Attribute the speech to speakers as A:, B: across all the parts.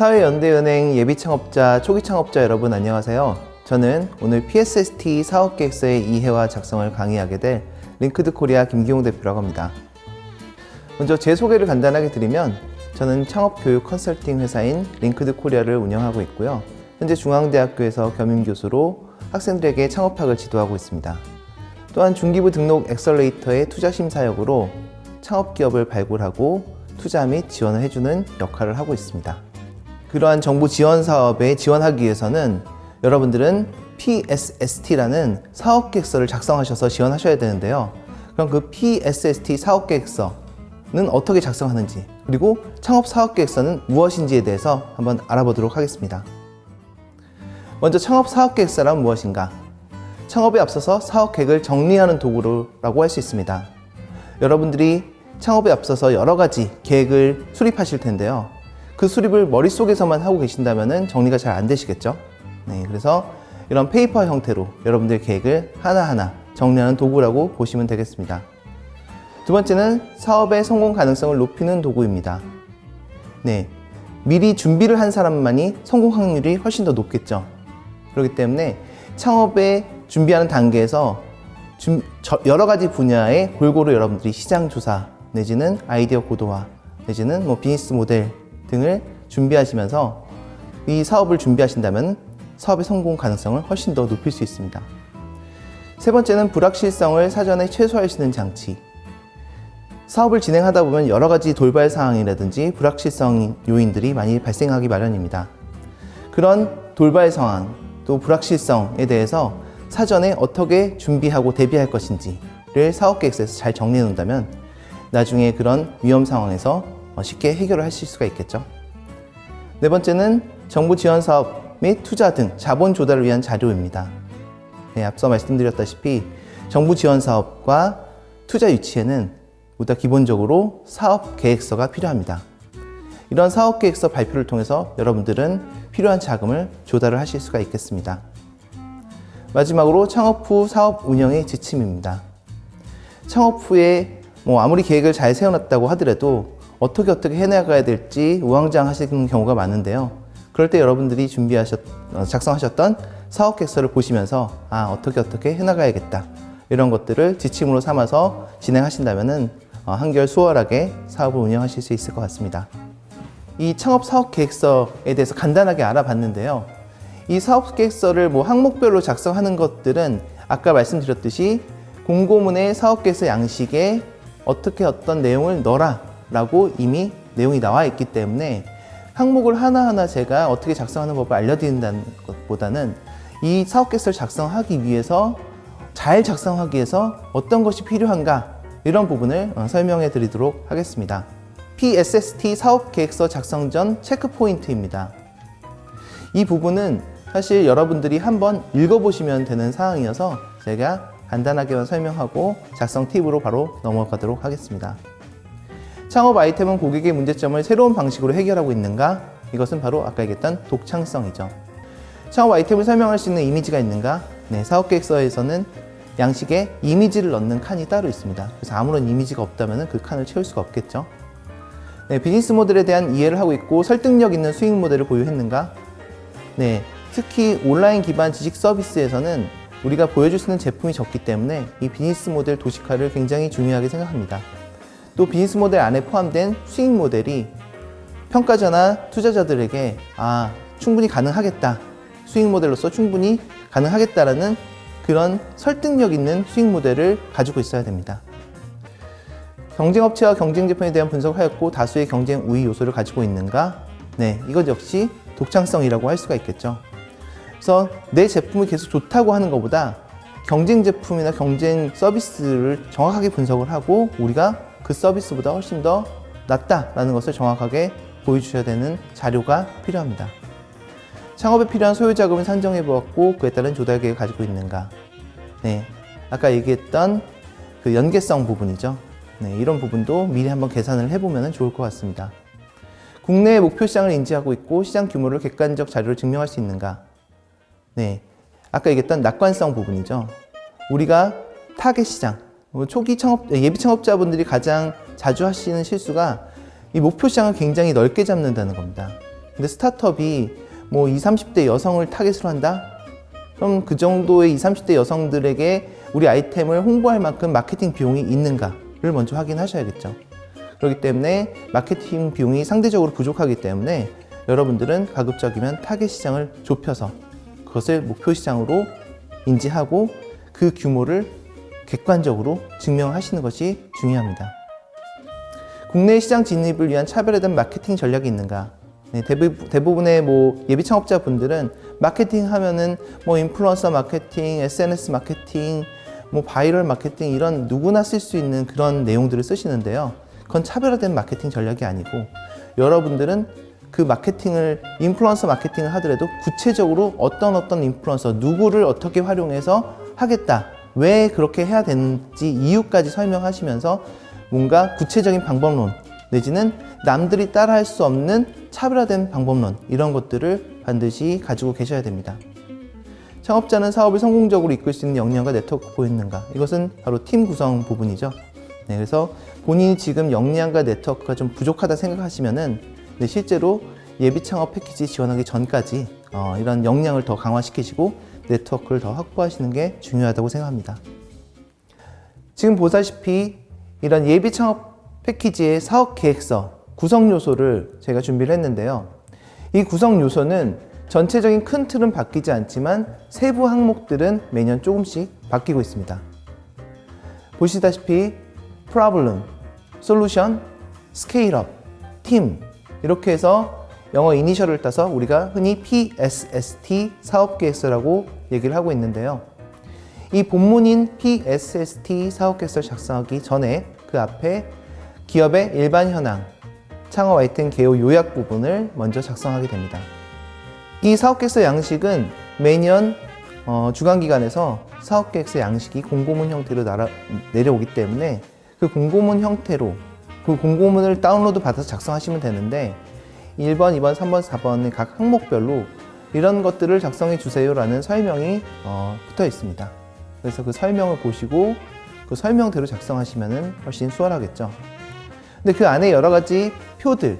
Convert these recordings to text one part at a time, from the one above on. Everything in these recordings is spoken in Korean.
A: 사회연대은행 예비창업자, 초기창업자 여러분 안녕하세요. 저는 오늘 PSST 사업계획서의 이해와 작성을 강의하게 될 링크드 코리아 김기용 대표라고 합니다. 먼저 제 소개를 간단하게 드리면 저는 창업교육 컨설팅 회사인 링크드 코리아를 운영하고 있고요. 현재 중앙대학교에서 겸임교수로 학생들에게 창업학을 지도하고 있습니다. 또한 중기부 등록 엑셀레이터의 투자 심사역으로 창업 기업을 발굴하고 투자 및 지원을 해주는 역할을 하고 있습니다. 그러한 정부 지원 사업에 지원하기 위해서는 여러분들은 PSST라는 사업 계획서를 작성하셔서 지원하셔야 되는데요. 그럼 그 PSST 사업 계획서는 어떻게 작성하는지 그리고 창업 사업 계획서는 무엇인지에 대해서 한번 알아보도록 하겠습니다. 먼저 창업 사업 계획서란 무엇인가? 창업에 앞서서 사업 계획을 정리하는 도구라고 할 수 있습니다. 여러분들이 창업에 앞서서 여러 가지 계획을 수립하실 텐데요. 그 수립을 머릿속에서만 하고 계신다면 정리가 잘 안 되시겠죠? 네, 그래서 이런 페이퍼 형태로 여러분들 계획을 하나하나 정리하는 도구라고 보시면 되겠습니다. 두 번째는 사업의 성공 가능성을 높이는 도구입니다. 네, 미리 준비를 한 사람만이 성공 확률이 훨씬 더 높겠죠. 그렇기 때문에 창업에 준비하는 단계에서 여러 가지 분야에 골고루 여러분들이 시장 조사 내지는 아이디어 고도화 내지는 뭐 비즈니스 모델 등을 준비하시면서 이 사업을 준비하신다면 사업의 성공 가능성을 훨씬 더 높일 수 있습니다. 세 번째는 불확실성을 사전에 최소화할 수 있는 장치. 사업을 진행하다 보면 여러 가지 돌발 상황이라든지 불확실성 요인들이 많이 발생하기 마련입니다. 그런 돌발 상황 또 불확실성에 대해서 사전에 어떻게 준비하고 대비할 것인지를 사업 계획서에서 잘 정리해 놓는다면 나중에 그런 위험 상황에서 어, 쉽게 해결을 하실 수가 있겠죠. 네 번째는 정부 지원 사업 및 투자 등 자본 조달을 위한 자료입니다. 네, 앞서 말씀드렸다시피 정부 지원 사업과 투자 유치에는 보다 기본적으로 사업 계획서가 필요합니다. 이런 사업 계획서 발표를 통해서 여러분들은 필요한 자금을 조달을 하실 수가 있겠습니다. 마지막으로 창업 후 사업 운영의 지침입니다. 창업 후에 뭐 아무리 계획을 잘 세워놨다고 하더라도 어떻게 어떻게 해나가야 될지 우왕좌왕하시는 경우가 많은데요. 그럴 때 여러분들이 준비하셨 어, 작성하셨던 사업 계획서를 보시면서 아 어떻게 어떻게 해나가야겠다 이런 것들을 지침으로 삼아서 진행하신다면은 어, 한결 수월하게 사업을 운영하실 수 있을 것 같습니다. 이 창업 사업 계획서에 대해서 간단하게 알아봤는데요. 이 사업 계획서를 뭐 항목별로 작성하는 것들은 아까 말씀드렸듯이 공고문의 사업 계획서 양식에 어떻게 어떤 내용을 넣어라 라고 이미 내용이 나와 있기 때문에 항목을 하나하나 제가 어떻게 작성하는 법을 알려드린다는 것보다는 이 사업 계획서를 작성하기 위해서 잘 작성하기 위해서 어떤 것이 필요한가 이런 부분을 어, 설명해 드리도록 하겠습니다. PSST 사업 계획서 작성 전 체크 포인트입니다. 이 부분은 사실 여러분들이 한번 읽어보시면 되는 사항이어서 제가 간단하게만 설명하고 작성 팁으로 바로 넘어가도록 하겠습니다. 창업 아이템은 고객의 문제점을 새로운 방식으로 해결하고 있는가? 이것은 바로 아까 얘기했던 독창성이죠. 창업 아이템을 설명할 수 있는 이미지가 있는가? 네, 사업 계획서에서는 양식에 이미지를 넣는 칸이 따로 있습니다. 그래서 아무런 이미지가 없다면 그 칸을 채울 수가 없겠죠. 네, 비즈니스 모델에 대한 이해를 하고 있고 설득력 있는 수익 모델을 보유했는가? 네, 특히 온라인 기반 지식 서비스에서는 우리가 보여줄 수 있는 제품이 적기 때문에 이 비즈니스 모델 도식화를 굉장히 중요하게 생각합니다. 또 비즈니스 모델 안에 포함된 수익 모델이 평가자나 투자자들에게 아, 충분히 가능하겠다. 수익 모델로서 충분히 가능하겠다라는 그런 설득력 있는 수익 모델을 가지고 있어야 됩니다. 경쟁 업체와 경쟁 제품에 대한 분석을 하였고 다수의 경쟁 우위 요소를 가지고 있는가? 네, 이것 역시 독창성이라고 할 수가 있겠죠. 그래서 내 제품이 계속 좋다고 하는 것보다 경쟁 제품이나 경쟁 서비스를 정확하게 분석을 하고 우리가 그 서비스보다 훨씬 더 낫다라는 것을 정확하게 보여주셔야 되는 자료가 필요합니다. 창업에 필요한 소요 자금을 산정해 보았고 그에 따른 조달 계획을 가지고 있는가? 네, 아까 얘기했던 그 연계성 부분이죠. 네, 이런 부분도 미리 한번 계산을 해보면 좋을 것 같습니다. 국내의 목표 시장을 인지하고 있고 시장 규모를 객관적 자료로 증명할 수 있는가? 네, 아까 얘기했던 낙관성 부분이죠. 우리가 타겟 시장, 뭐 초기 창업 예비 창업자분들이 가장 자주 하시는 실수가 이 목표 시장을 굉장히 넓게 잡는다는 겁니다. 근데 스타트업이 뭐 20, 30대 여성을 타겟으로 한다? 그럼 그 정도의 20, 30대 여성들에게 우리 아이템을 홍보할 만큼 마케팅 비용이 있는가를 먼저 확인하셔야겠죠. 그렇기 때문에 마케팅 비용이 상대적으로 부족하기 때문에 여러분들은 가급적이면 타겟 시장을 좁혀서 그것을 목표 시장으로 인지하고 그 규모를 객관적으로 증명하시는 것이 중요합니다. 국내 시장 진입을 위한 차별화된 마케팅 전략이 있는가? 네, 대부, 대부 분의 뭐 예비 창업자 분들은 마케팅 하면은 뭐 인플루언서 마케팅, SNS 마케팅, 뭐 바이럴 마케팅 이런 누구나 쓸 수 있는 그런 내용들을 쓰시는데요. 그건 차별화된 마케팅 전략이 아니고 여러분들은 그 마케팅을 인플루언서 마케팅을 하더라도 구체적으로 어떤 어떤 인플루언서 누구를 어떻게 활용해서 하겠다. 왜 그렇게 해야 되는지 이유까지 설명하시면서 뭔가 구체적인 방법론 내지는 남들이 따라할 수 없는 차별화된 방법론 이런 것들을 반드시 가지고 계셔야 됩니다. 창업자는 사업을 성공적으로 이끌 수 있는 역량과 네트워크가 보이는가? 이것은 바로 팀 구성 부분이죠. 네, 그래서 본인이 지금 역량과 네트워크가 좀 부족하다 생각하시면은 네, 실제로 예비 창업 패키지 지원하기 전까지 어, 이런 역량을 더 강화시키시고 네트워크를 더 확보하시는 게 중요하다고 생각합니다. 지금 보다시피 이런 예비 창업 패키지의 사업 계획서 구성 요소를 제가 준비를 했는데요. 이 구성 요소는 전체적인 큰 틀은 바뀌지 않지만 세부 항목들은 매년 조금씩 바뀌고 있습니다. 보시다시피 solution, scale up, team 이렇게 해서 영어 이니셜을 따서 우리가 흔히 PSST 사업 계획서라고 얘기를 하고 있는데요. 이 본문인 PSST 사업 계획서를 작성하기 전에 그 앞에 기업의 일반 현황, 창업 아이템 개요 요약 부분을 먼저 작성하게 됩니다. 이 사업 계획서 양식은 매년 어, 주간기관에서 사업 계획서 양식이 공고문 형태로 날아, 내려오기 때문에 그 공고문 형태로 그 공고문을 다운로드 받아서 작성하시면 되는데 1번, 2번, 3번, 4번의 각 항목별로 이런 것들을 작성해 주세요라는 설명이 어, 붙어 있습니다. 그래서 그 설명을 보시고 그 설명대로 작성하시면 훨씬 수월하겠죠. 근데 그 안에 여러 가지 표들,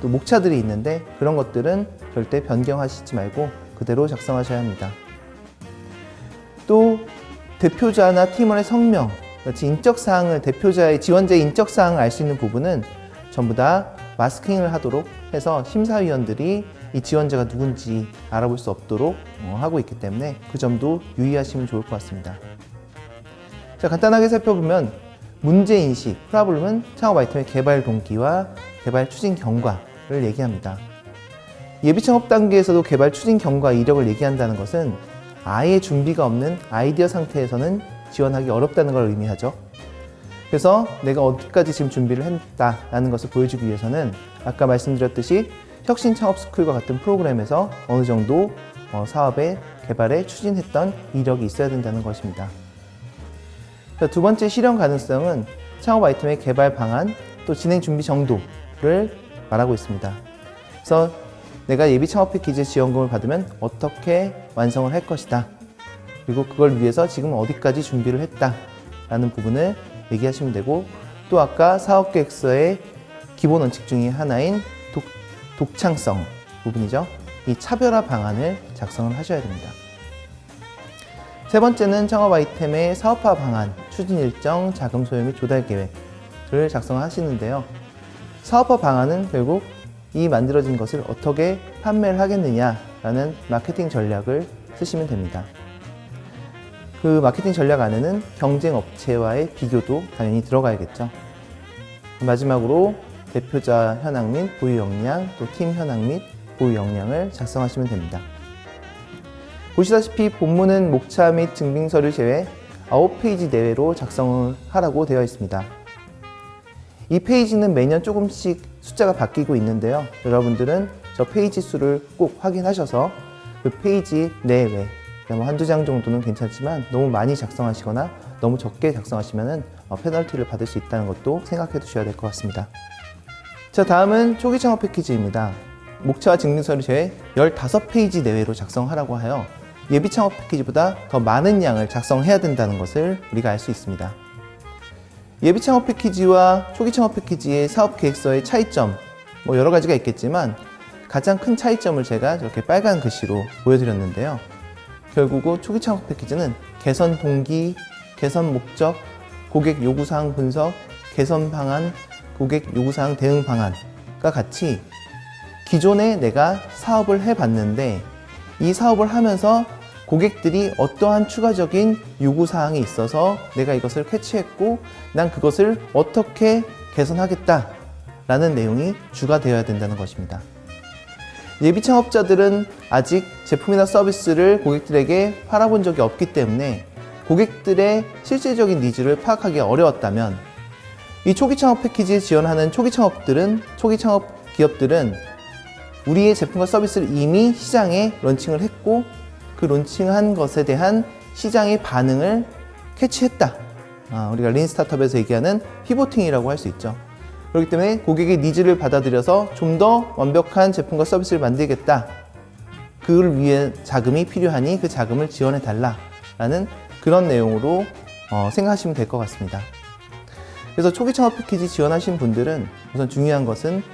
A: 또 목차들이 있는데 그런 것들은 절대 변경하시지 말고 그대로 작성하셔야 합니다. 또 대표자나 팀원의 성명, 같이 인적 사항을 대표자의 지원자의 인적 사항을 알 수 있는 부분은 전부 다 마스킹을 하도록 해서 심사위원들이 이 지원자가 누군지 알아볼 수 없도록 어, 하고 있기 때문에 그 점도 유의하시면 좋을 것 같습니다. 자, 간단하게 살펴보면 문제 인식, 프라블럼은 창업 아이템의 개발 동기와 개발 추진 경과를 얘기합니다. 예비 창업 단계에서도 개발 추진 경과 이력을 얘기한다는 것은 아예 준비가 없는 아이디어 상태에서는 지원하기 어렵다는 걸 의미하죠. 그래서 내가 어디까지 지금 준비를 했다라는 것을 보여주기 위해서는 아까 말씀드렸듯이 혁신 창업 스쿨과 같은 프로그램에서 어느 정도 어, 사업의 개발에 추진했던 이력이 있어야 된다는 것입니다. 자, 두 번째 실현 가능성은 창업 아이템의 개발 방안 또 진행 준비 정도를 말하고 있습니다. 그래서 내가 예비 창업 패키지 지원금을 받으면 어떻게 완성을 할 것이다. 그리고 그걸 위해서 지금 어디까지 준비를 했다라는 부분을 얘기하시면 되고 또 아까 사업 계획서의 기본 원칙 중에 하나인 독, 독창성 부분이죠. 이 차별화 방안을 작성을 하셔야 됩니다. 세 번째는 창업 아이템의 사업화 방안, 추진 일정, 자금 소요 및 조달 계획을 작성하시는데요. 사업화 방안은 결국 이 만들어진 것을 어떻게 판매를 하겠느냐라는 마케팅 전략을 쓰시면 됩니다. 그 마케팅 전략 안에는 경쟁 업체와의 비교도 당연히 들어가야겠죠. 마지막으로 대표자 현황 및 보유 역량, 또 팀 현황 및 보유 역량을 작성하시면 됩니다. 보시다시피 본문은 목차 및 증빙서를 제외 9페이지 내외로 작성을 하라고 되어 있습니다. 이 페이지는 매년 조금씩 숫자가 바뀌고 있는데요. 여러분들은 저 페이지 수를 꼭 확인하셔서 그 페이지 내외, 뭐 한두 장 정도는 괜찮지만 너무 많이 작성하시거나 너무 적게 작성하시면 페널티를 받을 수 있다는 것도 생각해 두셔야 될 것 같습니다. 자, 다음은 초기 창업 패키지입니다. 목차와 증빙서를 제외 15페이지 내외로 작성하라고 하여 예비 창업 패키지보다 더 많은 양을 작성해야 된다는 것을 우리가 알 수 있습니다. 예비 창업 패키지와 초기 창업 패키지의 사업 계획서의 차이점 뭐 여러 가지가 있겠지만 가장 큰 차이점을 제가 이렇게 빨간 글씨로 보여드렸는데요. 결국은 초기 창업 패키지는 개선 동기, 개선 목적, 고객 요구사항 분석, 개선 방안, 고객 요구사항 대응 방안과 같이 기존에 내가 사업을 해봤는데 이 사업을 하면서 고객들이 어떠한 추가적인 요구사항이 있어서 내가 이것을 캐치했고 난 그것을 어떻게 개선하겠다 라는 내용이 주가 되어야 된다는 것입니다. 예비 창업자들은 아직 제품이나 서비스를 고객들에게 팔아본 적이 없기 때문에 고객들의 실질적인 니즈를 파악하기 어려웠다면 이 초기 창업 패키지 지원하는 초기 창업들은 초기 창업 기업들은 우리의 제품과 서비스를 이미 시장에 런칭을 했고 그 론칭한 것에 대한 시장의 반응을 캐치했다. 아, 우리가 린 스타트업에서 얘기하는 피보팅이라고 할 수 있죠. 그렇기 때문에 고객의 니즈를 받아들여서 좀 더 완벽한 제품과 서비스를 만들겠다. 그를 위해 자금이 필요하니 그 자금을 지원해 달라라는 그런 내용으로 어, 생각하시면 될 것 같습니다. 그래서 초기 창업 패키지 지원하신 분들은 우선 중요한 것은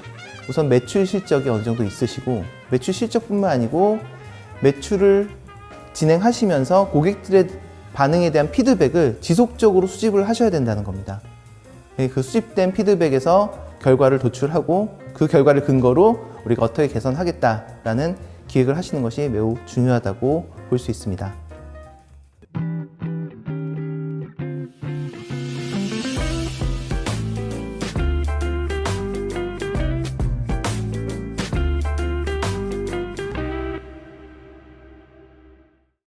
A: 우선 매출 실적이 어느 정도 있으시고 매출 실적뿐만 아니고 매출을 진행하시면서 고객들의 반응에 대한 피드백을 지속적으로 수집을 하셔야 된다는 겁니다. 예, 그 수집된 피드백에서 결과를 도출하고 그 결과를 근거로 우리가 어떻게 개선하겠다라는 기획을 하시는 것이 매우 중요하다고 볼 수 있습니다.